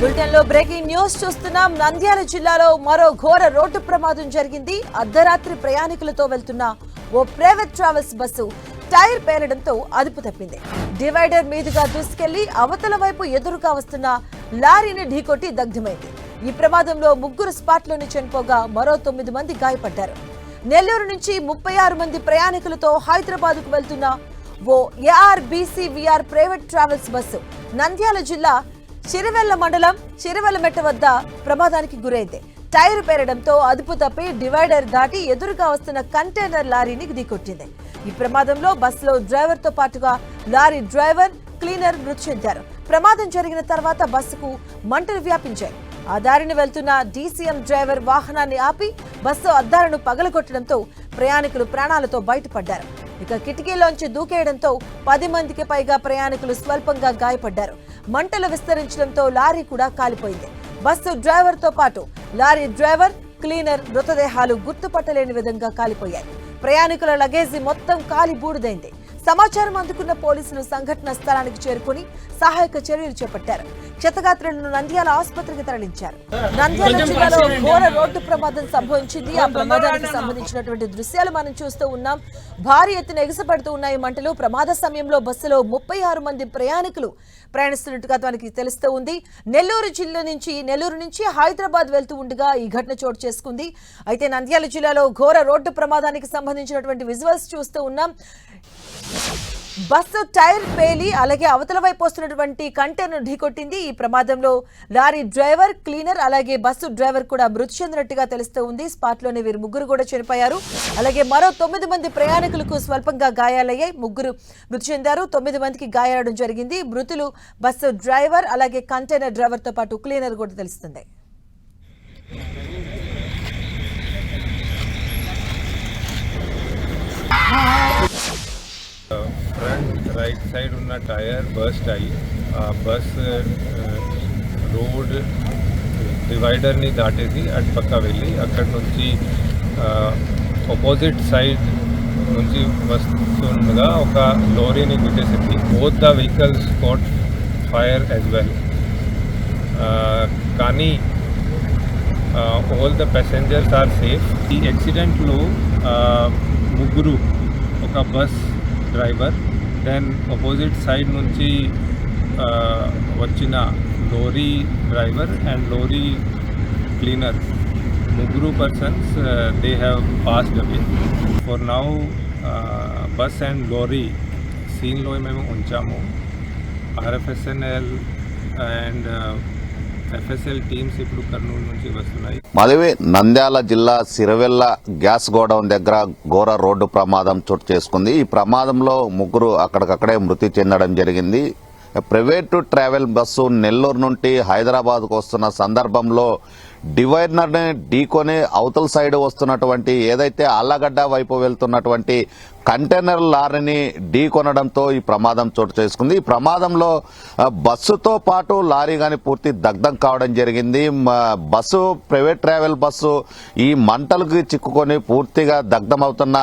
బులెటిన్లో breaking news చూస్తున్నాం. నంద్యాల జిల్లాలో మరో ఘోర రోడ్డు ప్రమాదం జరిగింది. అర్ధరాత్రి ప్రయాణికులతో వెళ్తున్న ఓ ప్రైవేట్ ట్రావెల్స్ బస్సు టైర్ పేరడంతో అదుపు తప్పింది. డివైడర్ మీదుగా దూసుకెళ్ళి అవతల వైపు ఎదురుగా వస్తున్న లారీని ఢీకొట్టి దగ్ధమైంది. ఈ ప్రమాదంలో ముగ్గురు స్పాట్లోనే చనిపోగా మరో తొమ్మిది మంది గాయపడ్డారు. నెల్లూరు నుంచి ముప్పై ఆరు మంది ప్రయాణికులతో హైదరాబాద్కు వెళ్తున్న ఓ ARBCVR private travels bus Nandyal జిల్లా చిరువెల్ల మండలం చిరువెల్లమెట్ట వద్ద ప్రమాదానికి గురైంది. టైర్ పేరడంతో అదుపు తప్పి డివైడర్ దాటి ఎదురుగా వస్తున్న కంటైనర్ లారీని ఢీకొట్టింది. ఈ ప్రమాదంలో బస్సులో డ్రైవర్తో పాటుగా లారీ డ్రైవర్ క్లీనర్ మృతి చెందారు. ప్రమాదం జరిగిన తర్వాత బస్సుకు మంటలు వ్యాపించాయి. ఆ దారిని వెళ్తున్న డీసీఎం డ్రైవర్ వాహనాన్ని ఆపి బస్సు అద్దాలను పగలగొట్టడంతో ప్రయాణికులు ప్రాణాలతో బయటపడ్డారు. ఇక కిటికీలోంచి దూకేయడంతో పది మందికి పైగా ప్రయాణికులు స్వల్పంగా గాయపడ్డారు. మంటలు విస్తరించడంతో లారీ కూడా కాలిపోయింది. బస్సు డ్రైవర్తో పాటు లారీ డ్రైవర్ క్లీనర్ మృతదేహాలు గుర్తుపట్టలేని విధంగా కాలిపోయాయి. ప్రయాణికుల లగేజీ మొత్తం కాలి బూడిదైంది సమాచారం అందుకున్న పోలీసులు సంఘటన స్థలానికి చేరుకుని సహాయక చర్యలు చేపట్టారు. క్షతగాత్రులను నంద్యాల ఆసుపత్రికి తరలించారు. నంద్యాల జిల్లాలో ఘోర రోడ్డు ప్రమాదం సంభవించింది. ఆ ప్రమాదానికి సంబంధించినటువంటి దృశ్యాలు మనం చూస్తూ ఉన్నాం. భారీ ఎత్తున ఎగసపడుతూ ఉన్నాయి మంటలు ప్రమాద సమయంలో బస్సులో ముప్పై ఆరు మంది ప్రయాణికులు ప్రయాణిస్తున్నట్టుగా తనకి తెలుస్తూ ఉంది. నెల్లూరు జిల్లా నుంచి నెల్లూరు నుంచి హైదరాబాద్ వెళ్తూ ఉండగా ఈ ఘటన చోటు చేసుకుంది. అయితే నంద్యాల జిల్లాలో ఘోర రోడ్డు ప్రమాదానికి సంబంధించినటువంటి విజువల్స్ చూస్తూ ఉన్నాం. బస్సు టైర్ పేలి అలాగే అవతల వైపు వస్తున్నటువంటి కంటైనర్ ఢీకొట్టింది. ఈ ప్రమాదంలో లారీ డ్రైవర్ క్లీనర్ అలాగే బస్సు డ్రైవర్ కూడా మృతి చెందినట్టుగా తెలుస్తూ ఉంది. స్పాట్లోనే వీరు ముగ్గురు కూడా చనిపోయారు. అలాగే మరో తొమ్మిది మంది ప్రయాణికులకు స్వల్పంగా గాయాలయ్యాయి. ముగ్గురు మృతి చెందారు. తొమ్మిది మందికి గాయాలడం జరిగింది. మృతులు బస్సు డ్రైవర్ అలాగే కంటైనర్ డ్రైవర్తో పాటు క్లీనర్ కూడా తెలుస్తుంది. ఫ్రంట్ రైట్ సైడ్ ఉన్న టైర్ బస్ట్ అయ్యి ఆ బస్ రోడ్ డివైడర్ని దాటేసి అటు పక్క వెళ్ళి అక్కడ నుంచి ఆపోజిట్ సైడ్ నుంచి వస్తుండగా ఒక లోరీని గుద్దేసింది both the vehicles caught fire as well కానీ all the passengers are safe ఈ యాక్సిడెంట్లో ముగ్గురు ఒక bus driver then opposite side నుంచి ఆ, వచ్చిన lorry driver and lorry cleaner ముగ్గురు persons they have passed away for now bus and lorry సీన్లో మేము ఉంచాము. ఆర్ఎఫ్ఎస్ఎన్ఎల్ అండ్ ఎఫ్ఎస్ఎల్ టీమ్స్ ఇప్పుడు కర్నూలు నుంచి వస్తున్నాయి. మదివి నంద్యాల జిల్లా సిరవెల్ల గ్యాస్ గోడౌన్ దగ్గర ఘోర రోడ్డు ప్రమాదం చోటు చేసుకుంది. ఈ ప్రమాదంలో ముగ్గురు అక్కడికక్కడే మృతి చెందడం జరిగింది. ప్రైవేటు ట్రావెల్ బస్సు నెల్లూరు నుండి హైదరాబాద్కు వస్తున్న సందర్భంలో డివైడర్ని ఢీకొని అవతల సైడ్ వస్తున్నటువంటి ఏదైతే అల్లగడ్డ వైపు వెళ్తున్నటువంటి కంటైనర్ లారీని ఢీ కొనడంతో ఈ ప్రమాదం చోటు చేసుకుంది. ఈ ప్రమాదంలో బస్సుతో పాటు లారీ కానీ పూర్తి దగ్ధం కావడం జరిగింది. బస్సు ప్రైవేట్ ట్రావెల్ బస్సు ఈ మంటలకు చిక్కుకొని పూర్తిగా దగ్ధమవుతున్న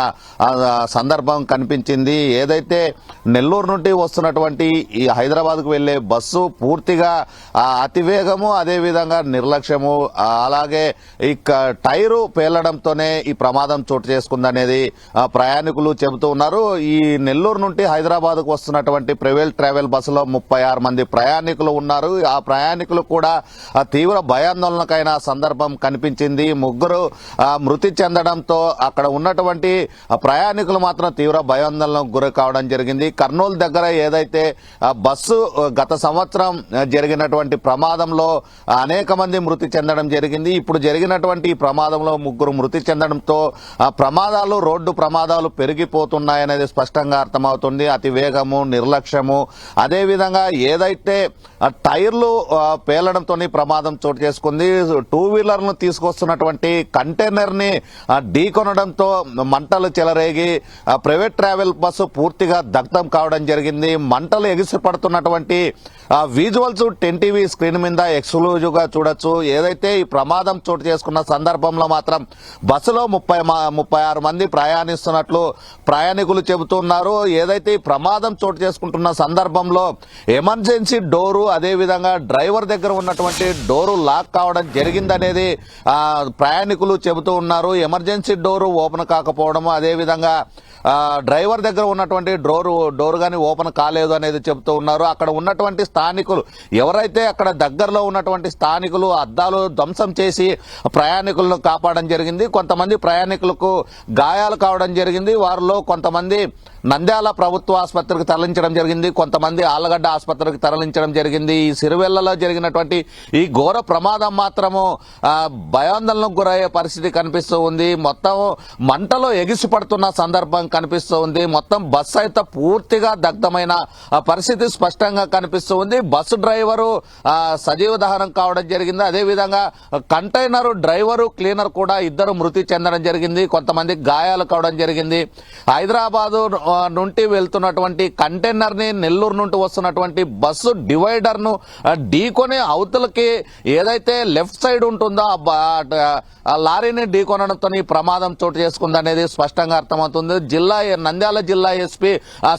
సందర్భం కనిపించింది. ఏదైతే నెల్లూరు నుండి వస్తున్నటువంటి ఈ హైదరాబాద్కు వెళ్ళే బస్సు పూర్తిగా అతివేగము అదేవిధంగా నిర్లక్ష్యము అలాగే ఈ టైరు పేలడంతోనే ఈ ప్రమాదం చోటు చేసుకుందనేది ప్రయాణికులు చెబుతున్నారు జరుపుతూ ఉన్నారు. ఈ నెల్లూరు నుండి హైదరాబాద్కు వస్తున్నటువంటి ప్రైవేట్ ట్రావెల్ బస్సులో ముప్పై ఆరు మంది ప్రయాణికులు ఉన్నారు. ఆ ప్రయాణికులు కూడా ఆ, తీవ్ర భయాందోళనకైన సందర్భం కనిపించింది. ముగ్గురు ఆ, మృతి చెందడంతో అక్కడ ఉన్నటువంటి ఆ, ప్రయాణికులు మాత్రం తీవ్ర భయాందోళనకు గురి కావడం జరిగింది. కర్నూలు దగ్గర ఏదైతే ఆ, బస్సు గత సంవత్సరం జరిగినటువంటి ప్రమాదంలో అనేక మంది మృతి చెందడం జరిగింది. ఇప్పుడు జరిగినటువంటి ఈ ప్రమాదంలో ముగ్గురు మృతి చెందడంతో ఆ ప్రమాదాలు రోడ్డు ప్రమాదాలు పెరిగిపో పెరిగిపోతున్నాయనేది స్పష్టంగా అర్థమవుతుంది. అతి వేగము నిర్లక్ష్యము. అదేవిధంగా ఏదైతే టైర్లు పేలడంతో ప్రమాదం చోటు చేసుకుంది టూ వీలర్ను తీసుకొస్తున్నటువంటి కంటైనర్ని ఢీకొనడంతో మంటలు చెలరేగి ప్రైవేట్ ట్రావెల్ బస్సు పూర్తిగా దగ్ధం కావడం జరిగింది. మంటలు ఎగిసిపడుతున్నటువంటి విజువల్స్ టెన్ టీవీ స్క్రీన్ మీద ఎక్స్క్లూజివ్గా చూడొచ్చు. ఏదైతే ఈ ప్రమాదం చోటు చేసుకున్న సందర్భంలో మాత్రం బస్సులో ముప్పై మా- ముప్పై ఆరు మంది ప్రయాణిస్తున్నట్లు ప్రయాణికులు చెబుతున్నారు. ఏదైతే ప్రమాదం చోటు చేసుకుంటున్న సందర్భంలో ఎమర్జెన్సీ డోరు అదేవిధంగా డ్రైవర్ దగ్గర ఉన్నటువంటి డోరు లాక్ కావడం జరిగిందనేది ప్రయాణికులు చెబుతూ ఉన్నారు. ఎమర్జెన్సీ డోరు ఓపెన్ కాకపోవడము అదేవిధంగా డ్రైవర్ దగ్గర ఉన్నటువంటి డోరు డోర్ కానీ ఓపెన్ కాలేదు అనేది చెబుతూ ఉన్నారు. అక్కడ ఉన్నటువంటి స్థానికులు ఎవరైతే అక్కడ దగ్గరలో ఉన్నటువంటి స్థానికులు అద్దాలు ధ్వంసం చేసి ప్రయాణికులను కాపాడడం జరిగింది కొంతమంది ప్రయాణికులకు గాయాలు కావడం జరిగింది వారిలో కొంతమంది నంద్యాల ప్రభుత్వ ఆసుపత్రికి తరలించడం జరిగింది. కొంతమంది ఆలగడ్డ ఆసుపత్రికి తరలించడం జరిగింది. ఈ సిరివెల్లలో జరిగినటువంటి ఈ ఘోర ప్రమాదం మాత్రము భయాందోళనకు గురయ్యే పరిస్థితి కనిపిస్తూ ఉంది. మొత్తం మంటలో ఎగిసి పడుతున్న సందర్భం కనిపిస్తూ ఉంది. మొత్తం బస్సు అయితే పూర్తిగా దగ్ధమైన పరిస్థితి స్పష్టంగా కనిపిస్తూ ఉంది. బస్సు డ్రైవరు సజీవ దహనం కావడం జరిగింది. అదేవిధంగా కంటైనరు డ్రైవరు క్లీనర్ కూడా ఇద్దరు మృతి చెందడం జరిగింది. కొంతమంది గాయాలు కావడం జరిగింది. హైదరాబాదు నుండి వెళ్తున్నటువంటి కంటైనర్ని నెల్లూరు నుండి వస్తున్నటువంటి బస్సు డివైడర్ను ఢీకొని అవతలకి ఏదైతే లెఫ్ట్ సైడ్ ఉంటుందో లారీని ఢీకొనడంతో ఈ ప్రమాదం చోటు చేసుకుంది అనేది స్పష్టంగా అర్థమవుతుంది. జిల్లా నంద్యాల జిల్లా ఎస్పీ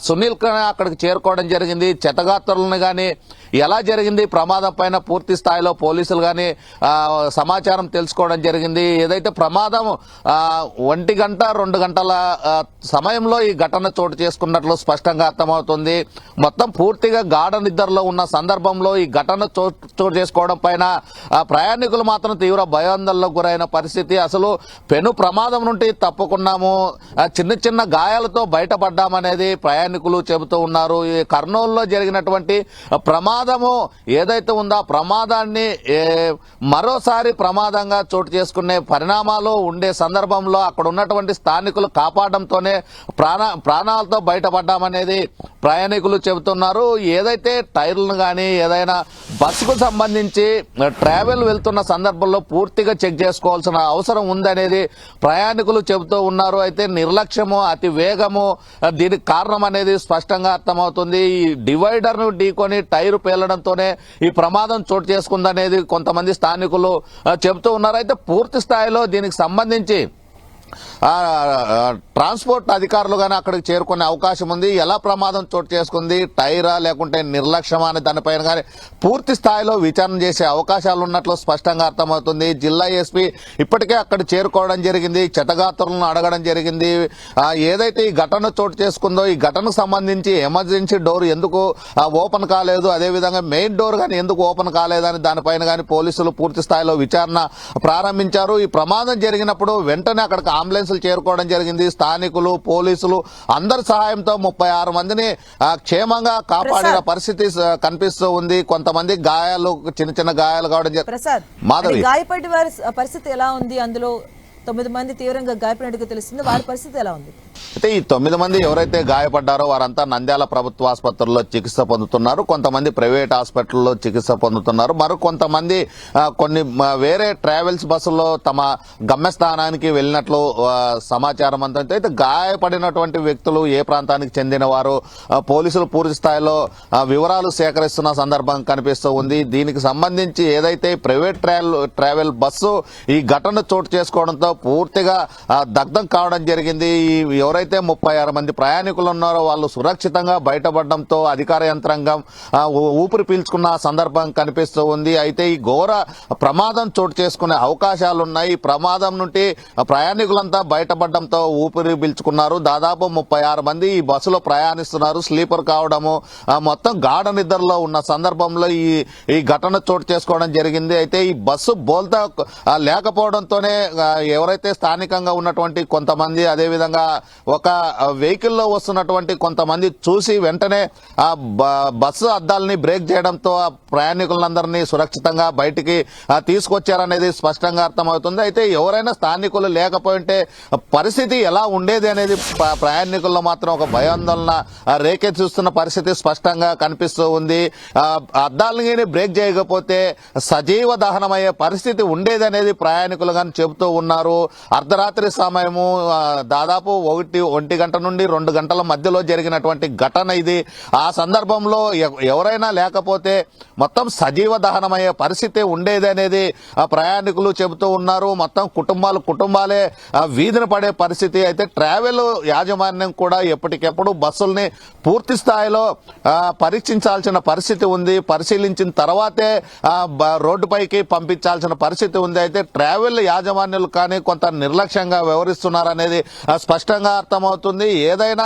సునీల్ అక్కడికి చేరుకోవడం జరిగింది. చెతగాత్రులను కానీ ఎలా జరిగింది? ప్రమాదం పైన పూర్తి స్థాయిలో పోలీసులు కానీ సమాచారం తెలుసుకోవడం జరిగింది. ఏదైతే ప్రమాదం ఒంటి గంట రెండు గంటల సమయంలో ఈ ఘటన చోటు చేసుకున్నట్లు స్పష్టంగా అర్థమవుతుంది. మొత్తం పూర్తిగా గాఢ నిద్రలో ఉన్న సందర్భంలో ఈ ఘటన చోటు చోటు చేసుకోవడం పైన ఆ, ప్రయాణికులు మాత్రం తీవ్ర భయాందోళనకు గురైన పరిస్థితి. అసలు పెను ప్రమాదం నుండి తప్పుకున్నాము. చిన్న చిన్న గాయాలతో బయటపడ్డామనేది ప్రయాణికులు చెబుతూ ఉన్నారు. ఈ కర్నూలులో జరిగినటువంటి ప్రమాదము ఏదైతే ఉందో ప్రమాదాన్ని ఏ, మరోసారి ప్రమాదంగా చోటు చేసుకునే పరిణామాలు ఉండే సందర్భంలో అక్కడ ఉన్నటువంటి స్థానికులు కాపాడంతోనే ప్రాణ ప్రాణాలతో బయటపడ్డామనేది ప్రయాణికులు చెబుతున్నారు. ఏదైతే టైర్లను కానీ ఏదైనా బస్సుకు సంబంధించి ట్రావెల్ వెళ్తున్న సందర్భంలో పూర్తిగా చెక్ చేసుకోవాల్సిన అవసరం ఉందనేది ప్రయాణికులు చెబుతూ ఉన్నారు. అయితే నిర్లక్ష్యము అతి వేగము దీనికి కారణం అనేది స్పష్టంగా అర్థమవుతుంది. ఈ డివైడర్ను ఢీకొని టైర్ పేలడంతోనే ఈ ప్రమాదం చోటు చేసుకుందనేది కొంతమంది స్థానికులు చెబుతూ ఉన్నారు. అయితే పూర్తి స్థాయిలో దీనికి సంబంధించి ట్రాన్స్పోర్ట్ అధికారులు కానీ అక్కడికి చేరుకునే అవకాశం ఉంది. ఎలా ప్రమాదం చోటు చేసుకుంది? టైరా లేకుంటే నిర్లక్ష్యమా అనే దానిపైన కానీ పూర్తి స్థాయిలో విచారణ చేసే అవకాశాలు ఉన్నట్లు స్పష్టంగా అర్థమవుతుంది. జిల్లా ఎస్పీ ఇప్పటికే అక్కడ చేరుకోవడం జరిగింది. చెటగాత్రులను అడగడం జరిగింది. ఏదైతే ఈ ఘటన చోటు చేసుకుందో ఈ ఘటనకు సంబంధించి ఎమర్జెన్సీ డోర్ ఎందుకు ఓపెన్ కాలేదు? అదేవిధంగా మెయిన్ డోర్ కానీ ఎందుకు ఓపెన్ కాలేదని దానిపైన కానీ పోలీసులు పూర్తి స్థాయిలో విచారణ ప్రారంభించారు. ఈ ప్రమాదం జరిగినప్పుడు వెంటనే అక్కడికి అంబులెన్సులు చేరుకోవడం జరిగింది. స్థానికులు పోలీసులు అందరి సహాయంతో ముప్పై ఆరు మందిని క్షేమంగా కాపాడిన. పరిస్థితి కనిపిస్తూ ఉంది. కొంతమంది గాయాలు చిన్న చిన్న గాయాలు కావడం జరిగింది మాధవి. గాయపడి వారి పరిస్థితి ఎలా ఉంది? అందులో తొమ్మిది మంది తీవ్రంగా గాయపడినట్టుగా తెలుస్తుంది. వారి పరిస్థితి ఎలా ఉంది? అయితే ఈ తొమ్మిది మంది ఎవరైతే గాయపడ్డారో వారంతా నంద్యాల ప్రభుత్వ ఆసుపత్రుల్లో చికిత్స పొందుతున్నారు. కొంతమంది ప్రైవేట్ హాస్పిటల్లో చికిత్స పొందుతున్నారు. మరి కొంతమంది కొన్ని వేరే ట్రావెల్స్ బస్సుల్లో తమ గమ్యస్థానానికి వెళ్ళినట్లు సమాచారం అంతా అయితే గాయపడినటువంటి వ్యక్తులు ఏ ప్రాంతానికి చెందిన వారు పోలీసులు పూర్తి స్థాయిలో వివరాలు సేకరిస్తున్న సందర్భం కనిపిస్తూ ఉంది. దీనికి సంబంధించి ఏదైతే ప్రైవేట్ ట్రావెల్ ట్రావెల్ బస్సు ఈ ఘటన చోటు చేసుకోవడంతో పూర్తిగా దగ్ధం కావడం జరిగింది. ఈ ఎవరైతే ముప్పై ఆరు మంది ప్రయాణికులు ఉన్నారో వాళ్ళు సురక్షితంగా బయటపడడంతో అధికార యంత్రాంగం ఊ- ఊపిరి పీల్చుకున్న సందర్భం కనిపిస్తూ ఉంది. అయితే ఈ ఘోర ప్రమాదం చోటు చేసుకునే అవకాశాలు ఉన్నాయి ఈ ప్రమాదం నుండి ప్రయాణికులంతా బయటపడడంతో ఊపిరి పీల్చుకున్నారు. దాదాపు ముప్పై ఆరు మంది ఈ బస్సులో ప్రయాణిస్తున్నారు. స్లీపర్ కావడము ఆ, మొత్తం గాఢ నిద్రలో ఉన్న సందర్భంలో ఈ ఈ ఘటన చోటు చేసుకోవడం జరిగింది. అయితే ఈ బస్సు బోల్తా లేకపోవడంతోనే ఎవరైతే స్థానికంగా ఉన్నటువంటి కొంతమంది అదేవిధంగా ఒక వెహికల్లో వస్తున్నటువంటి కొంతమంది చూసి వెంటనే ఆ బ- బస్సు అద్దాలని బ్రేక్ చేయడంతో ఆ ప్రయాణికులందరినీ సురక్షితంగా బయటికి తీసుకొచ్చారనేది స్పష్టంగా అర్థమవుతుంది. అయితే ఎవరైనా స్థానికులు లేకపోయింటే పరిస్థితి ఎలా ఉండేది అనేది ప్రయాణికుల్లో మాత్రం ఒక భయాందోళన ఆ, రేకెత్తిస్తున్న పరిస్థితి స్పష్టంగా కనిపిస్తూ ఉంది. అద్దాలని బ్రేక్ చేయకపోతే సజీవ దహనమయ్యే పరిస్థితి ఉండేది అనేది ప్రయాణికులు కానీ చెబుతూ ఉన్నారు. అర్ధరాత్రి సమయము దాదాపు ఒకటి ఒంటి గంట నుండి రెండు గంటల మధ్యలో జరిగినటువంటి ఘటన ఇది. ఆ సందర్భంలో ఎవరైనా లేకపోతే మొత్తం సజీవ దహనమయ్యే పరిస్థితి ఉండేది అనేది ఆ ప్రయాణికులు చెబుతూ ఉన్నారు. మొత్తం కుటుంబాలు కుటుంబాలే వీధిన పడే పరిస్థితి. అయితే ట్రావెల్ యాజమాన్యం కూడా ఎప్పటికెప్పుడు బస్సుల్ని పూర్తి స్థాయిలో పరీక్షించాల్సిన పరిస్థితి ఉంది. పరిశీలించిన తర్వాతే రోడ్డుపైకి పంపించాల్సిన పరిస్థితి ఉంది. అయితే ట్రావెల్ యాజమాన్యులు కానీ కొంత నిర్లక్ష్యంగా వ్యవహరిస్తున్నారనేది ఆ, స్పష్టంగా అర్థమవుతుంది. ఏదైనా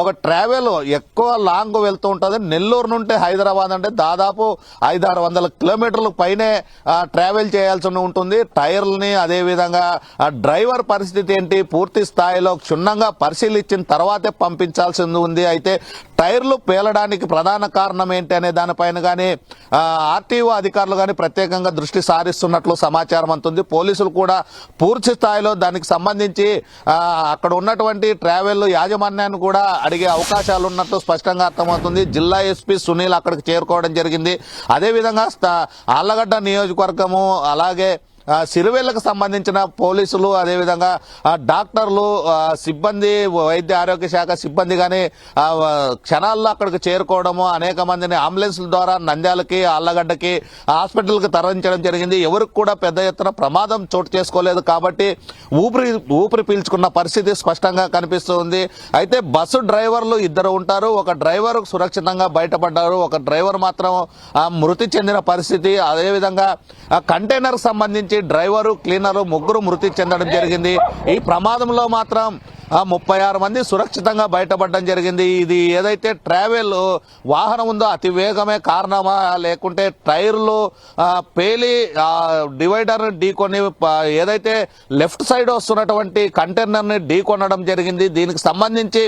ఒక ట్రావెల్ ఎక్కువ లాంగ్ వెళ్తూ ఉంటుంది. నెల్లూరు నుండి హైదరాబాద్ అంటే దాదాపు ఐదారు వందల కిలోమీటర్ల పైనే ట్రావెల్ చేయాల్సి ఉంటుంది. టైర్లని అదేవిధంగా డ్రైవర్ పరిస్థితి ఏంటి? పూర్తి స్థాయిలో క్షుణ్ణంగా పరిశీలించిన తర్వాతే పంపించాల్సింది ఉంది. అయితే టైర్లు పేలడానికి ప్రధాన కారణం ఏంటి అనే దానిపైన కానీ ఆర్టీఓ అధికారులు కానీ ప్రత్యేకంగా దృష్టి సారిస్తున్నట్లు సమాచారం అందుతుంది పోలీసులు కూడా పూర్తి స్థాయిలో దానికి సంబంధించి అక్కడ ఉన్నటువంటి ట్రావెల్ యాజమాన్యాన్ని కూడా అడిగే అవకాశాలు ఉన్నట్లు స్పష్టంగా అర్థమవుతుంది. జిల్లా ఎస్పీ సునీల్ అక్కడికి చేరుకోవడం జరిగింది. అదేవిధంగా ఆళ్ళగడ్డ నియోజకవర్గము అలాగే ఆ, సంబంధించిన పోలీసులు అదేవిధంగా డాక్టర్లు సిబ్బంది వైద్య ఆరోగ్య శాఖ సిబ్బంది కానీ క్షణాల్లో అక్కడికి చేరుకోవడము అనేక మందిని అంబులెన్స్ల ద్వారా నంద్యాలకి అల్లగడ్డకి హాస్పిటల్కి తరలించడం జరిగింది. ఎవరికి కూడా పెద్ద ఎత్తున ప్రమాదం చోటు చేసుకోలేదు కాబట్టి ఊపిరి ఊపిరి పీల్చుకున్న పరిస్థితి స్పష్టంగా కనిపిస్తుంది. అయితే బస్సు డ్రైవర్లు ఇద్దరు ఉంటారు. ఒక డ్రైవర్ సురక్షితంగా బయటపడ్డారు. ఒక డ్రైవర్ మాత్రం ఆ, మృతి చెందిన పరిస్థితి. అదేవిధంగా కంటైనర్కి కంటైనర్ సంబంధించి డ్రైవరు క్లీనరు ముగ్గురు మృతి చెందడం జరిగింది. ఈ ప్రమాదంలో మాత్రం ముప్పై ఆరు మంది సురక్షితంగా బయటపడడం జరిగింది. ఇది ఏదైతే ట్రావెల్ వాహనం ఉందో అతి వేగమే కారణమా లేకుంటే టైర్లు పేలి డివైడర్ ఢీకొని ఏదైతే లెఫ్ట్ సైడ్ వస్తున్నటువంటి కంటైనర్ని ఢీకొనడం జరిగింది. దీనికి సంబంధించి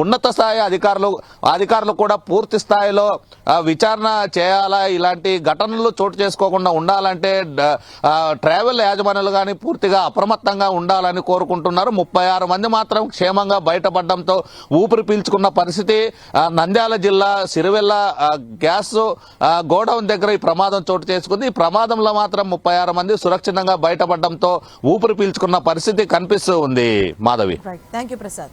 ఉన్నత స్థాయి అధికారులు అధికారులు కూడా పూర్తి స్థాయిలో విచారణ చేయాలా? ఇలాంటి ఘటనలు చోటు చేసుకోకుండా ఉండాలంటే ట్రావెల్ యాజమాన్యాలు కానీ పూర్తిగా అప్రమత్తంగా ఉండాలని కోరుకుంటున్నారు. ముప్పై ఆరు మంది మాత్రం క్షేమంగా బయటపడడంతో ఊపిరి పీల్చుకున్న పరిస్థితి నంద్యాల జిల్లా సిరివెల్ల గ్యాస్ గోడౌన్ దగ్గర ఈ ప్రమాదం చోటు చేసుకుంది. ఈ ప్రమాదంలో మాత్రం ముప్పై ఆరు మంది సురక్షితంగా బయటపడడంతో ఊపిరి పీల్చుకున్న పరిస్థితి కనిపిస్తూ ఉంది. మాధవి. థ్యాంక్ ప్రసాద్